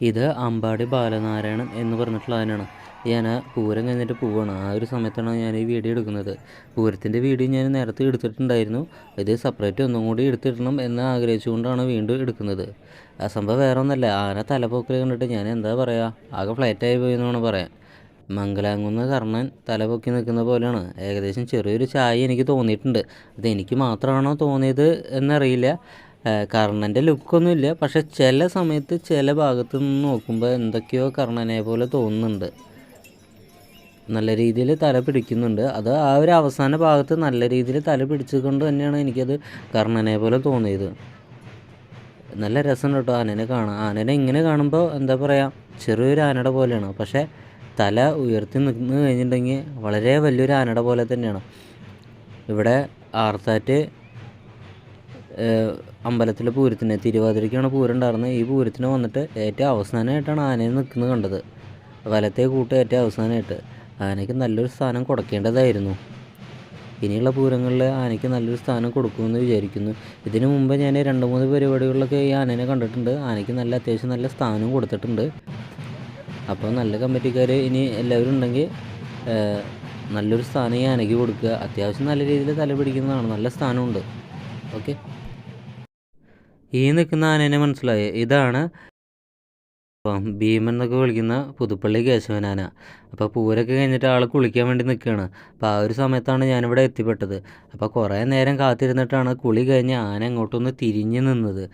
ഇത് അമ്പാടി ബാലനാരായണൻ എന്ന് പറഞ്ഞിട്ടുള്ള ആനയാണ്. ഞാൻ പൂരം കഴിഞ്ഞിട്ട് പോവാണ്. ആ ഒരു സമയത്താണ് ഞാൻ ഈ വീഡിയോ എടുക്കുന്നത്. പൂരത്തിന്റെ വീഡിയോ ഞാൻ നേരത്തെ എടുത്തിട്ടുണ്ടായിരുന്നു. ഇത് സെപ്പറേറ്റ് ഒന്നും കൂടി എടുത്തിടണം എന്ന് ആഗ്രഹിച്ചുകൊണ്ടാണ് വീണ്ടും എടുക്കുന്നത്. ആ സംഭവം വേറെ ഒന്നല്ല. ആന തലപ്പൊക്കൽ കണ്ടിട്ട് ഞാൻ എന്താ പറയുക ആകെ ഫ്ലാറ്റായി പോയി എന്നാണ് പറയാം മംഗലാംകുന്ന് കർണൻ തലപൊക്കി നിൽക്കുന്ന പോലെയാണ്. ഏകദേശം ചെറിയൊരു ചായ എനിക്ക് തോന്നിയിട്ടുണ്ട്. അത് എനിക്ക് മാത്രമാണോ തോന്നിയത് എന്നറിയില്ല. കർണന്റെ ലുക്കൊന്നുമില്ല. പക്ഷെ ചില സമയത്ത് ചില ഭാഗത്ത് നിന്ന് നോക്കുമ്പോൾ എന്തൊക്കെയോ കർണനെ പോലെ തോന്നുന്നുണ്ട്. നല്ല രീതിയിൽ തല പിടിക്കുന്നുണ്ട്. അത് ആ ഒരു അവസാന ഭാഗത്ത് നല്ല രീതിയിൽ തല പിടിച്ചുകൊണ്ട് തന്നെയാണ് എനിക്കത് കർണനെ പോലെ തോന്നിയത്. നല്ല രസമുണ്ട് കേട്ടോ ആനനെ കാണാൻ. ആനനെ ഇങ്ങനെ കാണുമ്പോൾ എന്താ പറയുക ചെറിയൊരു ആനയുടെ പോലെയാണ്. പക്ഷേ തല ഉയർത്തി നിന്ന് കഴിഞ്ഞിട്ടുണ്ടെങ്കിൽ വളരെ വലിയൊരു ആനയുടെ പോലെ തന്നെയാണ്. ഇവിടെ ആർത്താറ്റ് അമ്പലത്തിലെ പൂരത്തിന് തിരുവാതിരയ്ക്കാണ് പൂരം ഉണ്ടായിരുന്നത് ഈ പൂരത്തിന് വന്നിട്ട് ഏറ്റവും അവസാനമായിട്ടാണ് ആനയെ നിൽക്കുന്നത് കണ്ടത്. വലത്തെ കൂട്ട് ഏറ്റവും അവസാനമായിട്ട് ആനയ്ക്ക് നല്ലൊരു സ്ഥാനം കൊടുക്കേണ്ടതായിരുന്നു. ഇനിയുള്ള പൂരങ്ങളിൽ ആനയ്ക്ക് നല്ലൊരു സ്ഥാനം കൊടുക്കുമെന്ന് വിചാരിക്കുന്നു. ഇതിനു മുമ്പ് ഞാൻ രണ്ട് മൂന്ന് പരിപാടികളിലൊക്കെ ഈ ആനനെ കണ്ടിട്ടുണ്ട്. ആനയ്ക്ക് നല്ല അത്യാവശ്യം നല്ല സ്ഥാനവും കൊടുത്തിട്ടുണ്ട്. അപ്പോൾ നല്ല കമ്മിറ്റിക്കാർ ഇനി എല്ലാവരും ഉണ്ടെങ്കിൽ നല്ലൊരു സ്ഥാനം ഈ ആനയ്ക്ക് കൊടുക്കുക. അത്യാവശ്യം നല്ല രീതിയിൽ തല പിടിക്കുന്നതാണ്. നല്ല സ്ഥാനമുണ്ട്. ഓക്കെ. ഈ നിൽക്കുന്ന ആനേനെ മനസ്സിലായി. ഇതാണ് അപ്പം ഭീമൻ എന്നൊക്കെ വിളിക്കുന്ന പുതുപ്പള്ളി കേശവനാന. അപ്പോൾ പൂരൊക്കെ കഴിഞ്ഞിട്ട് ആൾ കുളിക്കാൻ വേണ്ടി നിൽക്കുകയാണ്. അപ്പോൾ ആ ഒരു സമയത്താണ് ഞാനിവിടെ എത്തിപ്പെട്ടത്. അപ്പോൾ കുറേ നേരം കാത്തിരുന്നിട്ടാണ് കുളി കഴിഞ്ഞ് ആന അങ്ങോട്ടൊന്ന് തിരിഞ്ഞ് നിന്നത്.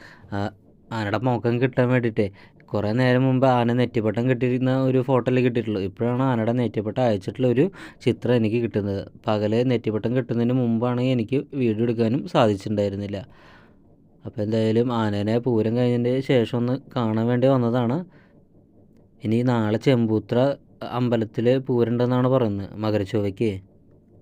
ആനയുടെ മുഖം കിട്ടാൻ വേണ്ടിയിട്ടേ. കുറേ നേരം മുമ്പ് ആന നെറ്റിപ്പട്ടം കിട്ടിയിരുന്ന ഒരു ഫോട്ടോയിൽ കിട്ടിയിട്ടുള്ളൂ. ഇപ്പോഴാണ് ആനയുടെ നെറ്റിപ്പട്ടം അയച്ചിട്ടുള്ള ഒരു ചിത്രം എനിക്ക് കിട്ടുന്നത്. പകൽ നെറ്റിപ്പട്ടം കിട്ടുന്നതിന് മുമ്പാണ് എനിക്ക് വീഡിയോ എടുക്കാനും സാധിച്ചിട്ടുണ്ടായിരുന്നില്ല. അപ്പോൾ എന്തായാലും ആനേനെ പൂരം കഴിഞ്ഞതിന്റെ ശേഷം ഒന്ന് കാണാൻ വേണ്ടി വന്നതാണ്. ഇനി നാളെ ചെമ്പൂത്ര അമ്പലത്തിൽ പൂരണ്ടെന്നാണ് പറയുന്നത് മകരച്ചൊവ്വയ്ക്ക്.